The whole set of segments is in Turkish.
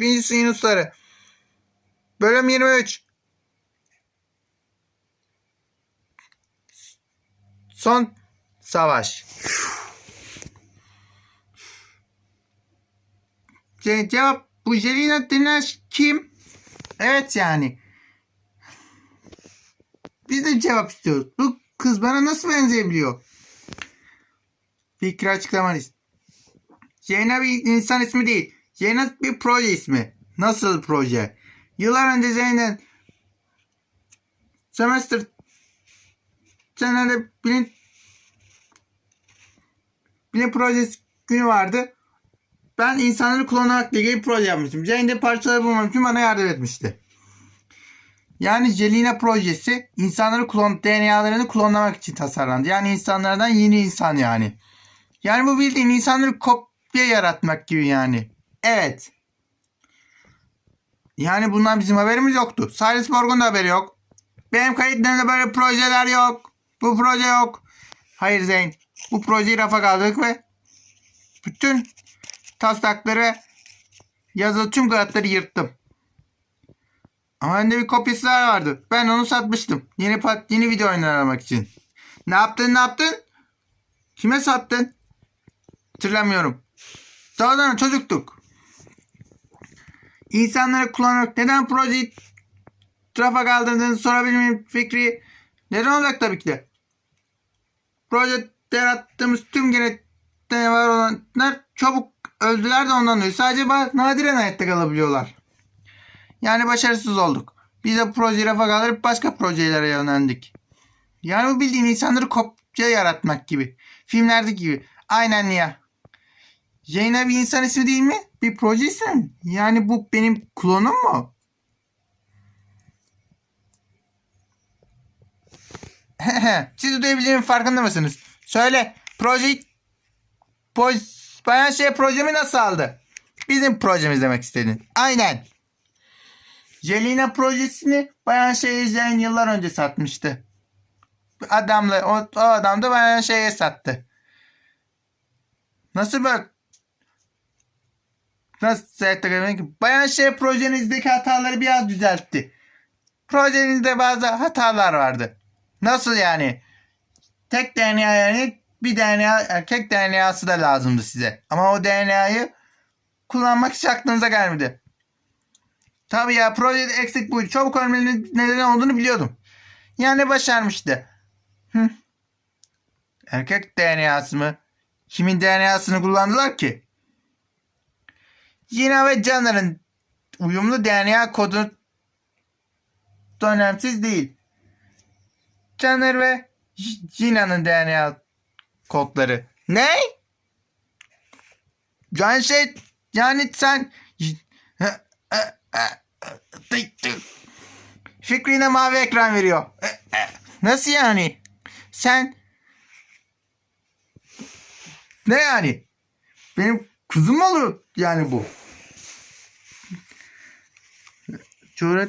Birinci sinüsleri. Bölüm 23. Son savaş. Ce- cevap bu Jelina denen kim? Evet yani. Biz de cevap istiyoruz. Bu kız bana nasıl benzeyebiliyor? Fikri açıklamalıyız. Jelena bir insan ismi değil. Jelena bir proje ismi. Nasıl proje? Yıllar önce Zeynep semester senede bilim bilim projesi günü vardı. Ben insanları klonlamakla ilgili bir proje yapmıştım. De parçaları bulmam için bana yardım etmişti. Yani Jelina projesi insanları klon DNA'larını klonlamak için tasarlandı. Yani insanlardan yeni insan yani. Yani bu bildiğin insanları kopya yaratmak gibi yani. Evet. Yani bundan bizim haberimiz yoktu. Salzburg'un da haberi yok. Benim kayıtlarımda böyle projeler yok. Bu proje yok. Hayır Zeyn. Bu projeyi rafa kaldırdık ve bütün taslakları yazılı tüm kağıtları yırttım. Ama bende bir kopyası daha vardı. Ben onu satmıştım. Yeni pat, yeni video oyunları aramak için. Ne yaptın ne yaptın? Kime sattın? Hatırlamıyorum. Daha çocuktuk. İnsanları kullanarak neden projeyi trafa kaldırdığını sorabilir miyim Fikri? Neden olacak tabii ki de. Projede yarattığımız tüm genetikte var olanlar çabuk öldüler de ondan dolayı. Sadece nadiren hayatta kalabiliyorlar. Yani başarısız olduk. Biz de projeyi rafa kaldırıp başka projelere yönlendik. Yani bu bildiğin insanları kopya yaratmak gibi. Filmlerdeki gibi. Aynen ya. Jayna bir insan ismi değil mi? Bir proje ismi mi? Yani bu benim klonum mu? Siz duyabileceğimin farkında mısınız? Söyle. Proje... Poj... Bayan şey projemi nasıl aldı? Bizim projemiz demek istedin. Aynen. Jelina projesini Bayan Şehircilerin yıllar önce satmıştı. Adamla, o, o adam da Bayan Şehir'e sattı. Nasıl bak? Nasıl sayıkla ki? Bayan şey projenizdeki hataları biraz düzeltti. Projenizde bazı hatalar vardı. Nasıl yani? Tek DNA yani bir DNA erkek DNA'sı da lazımdı size. Ama o DNA'yı kullanmak hiç aklınıza gelmedi. Tabii ya projede eksik buydu. Çabuk ölmenin neden olduğunu biliyordum. Yani başarmıştı. Hı. Erkek DNA'sı mı? Kimin DNA'sını kullandılar ki? Gina ve Canner'ın uyumlu DNA kodu da önemsiz değil. Canner ve Gina'nın DNA kodları. Ne? Yani şey yani sen Fikrine mavi ekran veriyor. Nasıl yani? Sen ne yani? Benim kızım olur yani bu? Çoğurat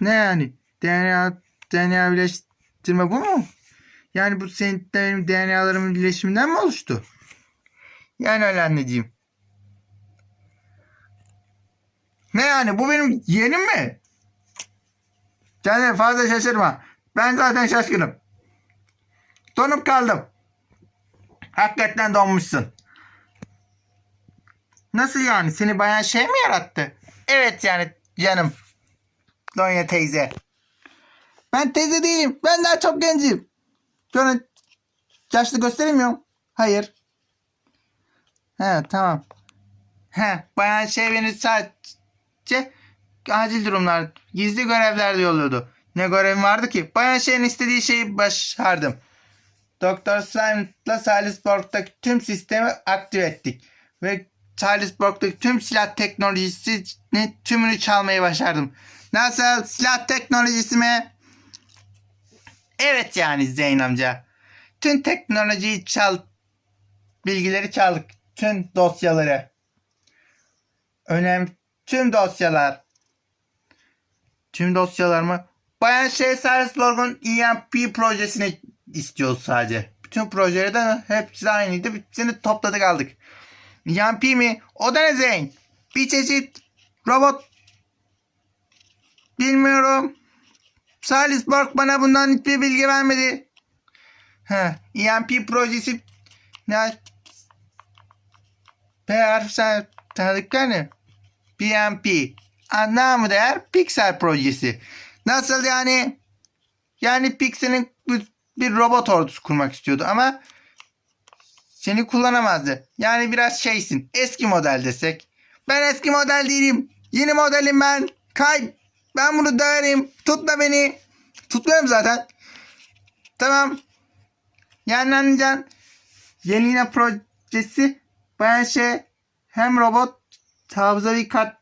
ne yani? DNA DNA birleştirme bu mu? Yani bu senin benim DNA'larımın birleşiminden mi oluştu? Yani öyle anneciğim. Ne yani bu benim yeğenim mi? Canım fazla şaşırma. Ben zaten şaşkınım. Donup kaldım. Hakikaten donmuşsun. Nasıl yani? Seni bayan şey mi yarattı? Evet yani canım. Donya teyze. Ben teyze değilim. Ben daha çok gencim. Sonra yaşlı gösteremiyorum. Hayır. He tamam. He bayan şey beni sadece acil durumlar, gizli görevlerde yolluyordu. Ne görevim vardı ki? Bayan şeyin istediği şeyi başardım. Doktor Slime'la Salisbury'daki tüm sistemi aktive ettik. Ve Salisbury'daki tüm silah teknolojisini tümünü çalmayı başardım. Nasıl? Silah teknolojisi mi? Evet yani Zeyn amca. Tüm teknolojiyi çal... Bilgileri çaldık. Tüm dosyaları. Önemli. Tüm dosyalar. Tüm dosyalar mı? Bayan şey Salisbury'un EMP projesini istiyoruz sadece. Bütün projelerden hepsi aynıydı. Hepsini topladık aldık. EMP mi? O da ne Zeyn? bir çeşit robot. Bilmiyorum. Salisborg bana bundan hiçbir bilgi vermedi. Ha, EMP projesi ne? P harfi sen tanıdıklar ne? PMP. Anlamı değer Pixel projesi. Nasıl yani? Yani Pixel'in bir robot ordusu kurmak istiyordu ama seni kullanamazdı. Yani biraz şeysin. Eski model desek. Ben eski model değilim. Yeni modelim ben. Kay. Ben bunu döverim. Tutma beni. Tutmuyorum zaten. Tamam. Yani anlayacaksın. Yeni yine projesi bayan şey hem robot hafızavi kart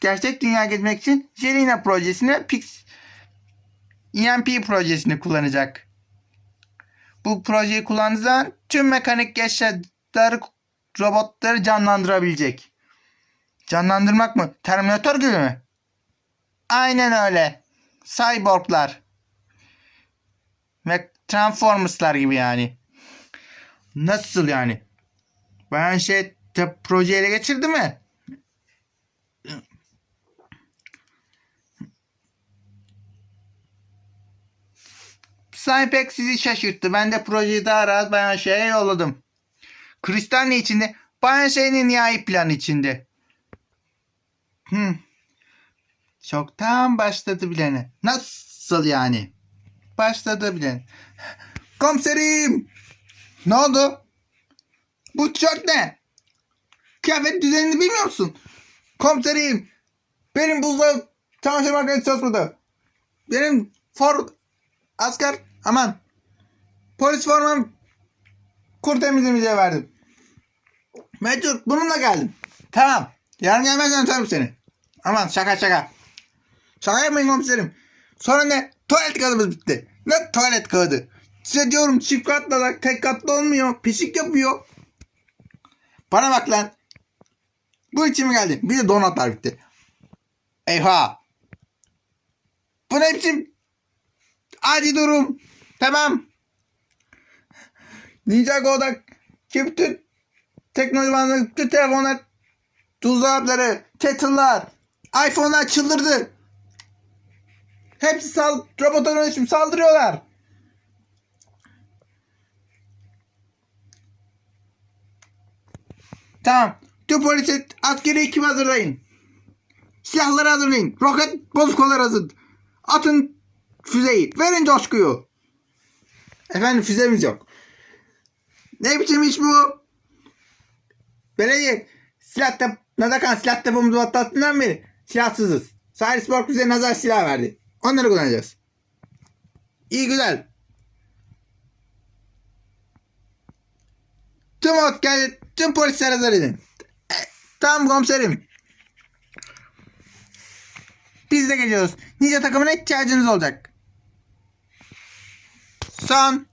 gerçek dünya geçmek için Jelena projesini Pix EMP projesini kullanacak. Bu projeyi kullandığı zaman tüm mekanik eşyaları robotları canlandırabilecek. Canlandırmak mı? Terminator gibi mi? Aynen öyle. Cyborglar. Ve Transformers'lar gibi yani. Nasıl yani? Bayan şey ele geçirdi mi? Cypek sizi şaşırttı. Ben de projeyi daha rahat Bayan Şey'e yolladım. Kristal ne içinde? Bayan Şey'in nihai planı içinde. Hmm. Çoktan başladı bilene. Nasıl yani? Başladı bilen. Komiserim! Ne oldu? Bu tişört ne? Kıyafet düzenini bilmiyor musun? Komiserim! Benim buzdolabı çamaşır makinesi çalışmadı. Benim for asker aman polis formam kur temizlemeye verdim. Mecbur bununla geldim. Tamam. Yarın gelmezsen atarım seni. Aman şaka şaka. Şaka yapmayın komiserim. Sonra ne? Tuvalet kağıdımız bitti. Ne tuvalet kağıdı? Size diyorum çift katlı da tek katlı olmuyor. Pisik yapıyor. Bana bak lan. Bu için mi geldi? Bir de donatlar bitti. Eyvah. Bu ne biçim? Acil durum. Tamam. Ninjago'da bütün teknoloji malzemeleri, bütün telefonlar, buzdolapları, kettle'lar, iPhone'lar çıldırdı. Hepsi sal robota dönüşüm saldırıyorlar. Tamam. Tüm polisi askeri ekip hazırlayın. Silahları hazırlayın. Roket bozuklar hazır. Atın füzeyi. Verin coşkuyu. Efendim füzemiz yok. Ne biçim iş bu? Belediye silah tep Nadakan silah tepumuzu atlattığından beri silahsızız. Salisborg bize nazar silah verdi. Onları kullanacağız. İyi güzel. Tüm asker, tüm polisler hazır edin. E, tamam komiserim. Biz de geliyoruz. Ninja takımına ihtiyacınız olacak. Son